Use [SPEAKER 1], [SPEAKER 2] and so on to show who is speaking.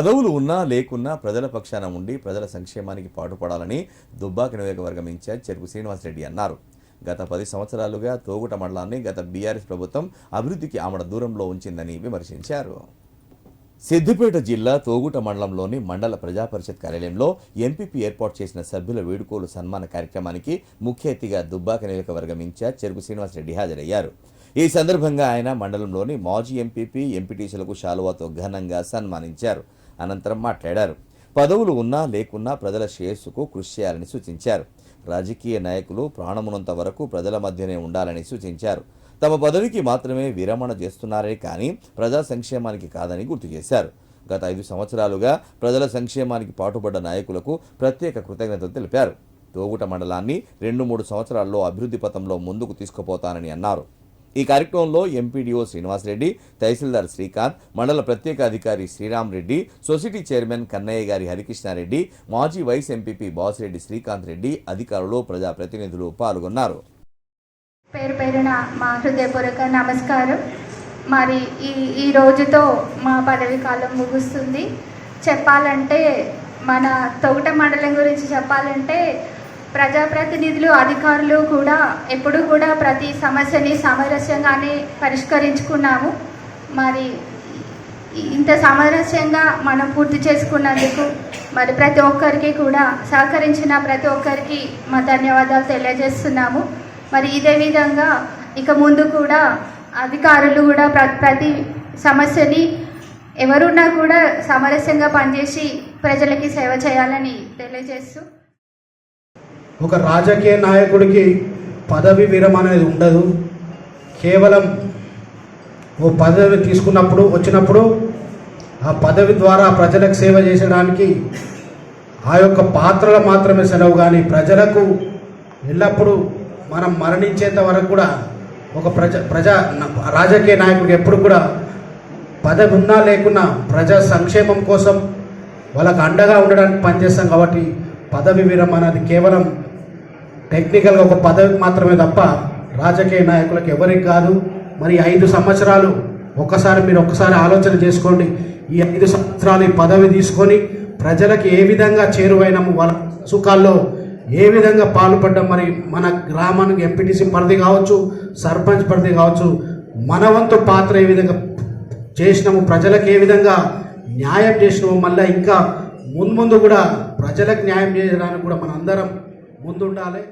[SPEAKER 1] పదవులు ఉన్నా లేకున్నా ప్రజల పక్షాన ఉండి ప్రజల సంక్షేమానికి పాటుపడాలని దుబ్బాక నియోజకవర్గం ఇన్ఛార్జ్ చెరుకు శ్రీనివాసరెడ్డి అన్నారు. గత పది సంవత్సరాలుగా తోగుట మండలాన్ని గత బీఆర్ఎస్ ప్రభుత్వం అభివృద్ధికి ఆమడ దూరంలో ఉంచిందని విమర్శించారు. సిద్దిపేట జిల్లా తోగుట మండలంలోని మండల ప్రజా పరిషత్ కార్యాలయంలో ఎంపీపీ ఏర్పాటు చేసిన సభ్యుల వేడుకోలు సన్మాన కార్యక్రమానికి ముఖ్య అతిథిగా దుబ్బాక నియోజకవర్గం ఇన్ఛార్జ్ చెరుకు శ్రీనివాసరెడ్డి హాజరయ్యారు. ఈ సందర్భంగా ఆయన మండలంలోని మాజీ ఎంపీపీ ఎంపీటీసీలకు శాలువాతో ఘనంగా సన్మానించారు. అనంతరం మాట్లాడారు. పదవులు ఉన్నా లేకున్నా ప్రజల శ్రేయస్సుకు కృషి చేయాలని సూచించారు. రాజకీయ నాయకులు ప్రాణమునంత వరకు ప్రజల మధ్యనే ఉండాలని సూచించారు. తమ పదవికి మాత్రమే విరమణ చేస్తున్నారే కానీ ప్రజా సంక్షేమానికి కాదని గుర్తు చేశారు. గత ఐదు సంవత్సరాలుగా ప్రజల సంక్షేమానికి పాటుపడ్డ నాయకులకు ప్రత్యేక కృతజ్ఞతలు తెలిపారు. తోగుట మండలాన్ని రెండు మూడు సంవత్సరాల్లో అభివృద్ధి పథంలో ముందుకు తీసుకుపోతానని అన్నారు. ఈ కార్యక్రమంలో ఎంపీడీఓ శ్రీనివాసరెడ్డి తహసీల్దార్ శ్రీకాంత్ మండల ప్రత్యేక అధికారి శ్రీరామ్ రెడ్డి సొసైటీ చైర్మన్ కన్నయ్య గారి హరికృష్ణారెడ్డి మాజీ వైస్ ఎంపీపీ బాసిరెడ్డి శ్రీకాంత్ రెడ్డి అధికారులు ప్రజాప్రతినిధులు పాల్గొన్నారు.
[SPEAKER 2] పేరు పేరున మా హృదయపూర్వక నమస్కారం. మరి ఈ ఈ రోజుతో మా పదవి కాలం ముగుస్తుంది. చెప్పాలంటే మన తొగట మండలం గురించి చెప్పాలంటే ప్రజాప్రతినిధులు అధికారులు కూడా ఎప్పుడు కూడా ప్రతి సమస్యని సామరస్యంగానే పరిష్కరించుకున్నాము. మరి ఇంత సామరస్యంగా మనం పూర్తి చేసుకున్నందుకు మరి ప్రతి ఒక్కరికి కూడా సహకరించిన ప్రతి ఒక్కరికి మా ధన్యవాదాలు తెలియజేస్తున్నాము. మరి ఇదే విధంగా ఇక ముందు కూడా అధికారులు కూడా ప్ర ప్రతి సమస్యని ఎవరున్నా కూడా సామరస్యంగా పనిచేసి ప్రజలకి సేవ చేయాలని తెలియజేస్తూ
[SPEAKER 3] ఒక రాజకీయ నాయకుడికి పదవి విరమణ అనేది ఉండదు. కేవలం ఓ పదవి తీసుకున్నప్పుడు వచ్చినప్పుడు ఆ పదవి ద్వారా ప్రజలకు సేవ చేసడానికి ఆ యొక్క పాత్రలు మాత్రమే సెలవు. కానీ ప్రజలకు ఎల్లప్పుడూ మనం మరణించేంత వరకు కూడా ఒక ప్రజ ప్రజా రాజకీయ నాయకుడికి ఎప్పుడు కూడా పదవి ఉన్నా లేకున్నా ప్రజా సంక్షేమం కోసం వాళ్ళకు అండగా ఉండడానికి పనిచేస్తాం కాబట్టి పదవి విరమణ అది కేవలం టెక్నికల్గా ఒక పదవికి మాత్రమే తప్ప రాజకీయ నాయకులకు ఎవరికి కాదు. మరి ఐదు సంవత్సరాలు ఒక్కసారి మీరు ఒక్కసారి ఆలోచన చేసుకోండి. ఈ ఐదు సంవత్సరాలు ఈ పదవి తీసుకొని ప్రజలకు ఏ విధంగా చేరువైనాము వాళ్ళ సుఖాల్లో ఏ విధంగా పాల్పడ్డం మరి మన గ్రామానికి ఎంపీటీసీ పరిధి కావచ్చు సర్పంచ్ పరిధి కావచ్చు మన వంతు పాత్ర ఏ విధంగా చేసినాము ప్రజలకు ఏ విధంగా న్యాయం చేసినాము మళ్ళీ ఇంకా ముందు ముందు కూడా ప్రజలకు న్యాయం చేయడానికి కూడా మనందరం ముందుండాలి.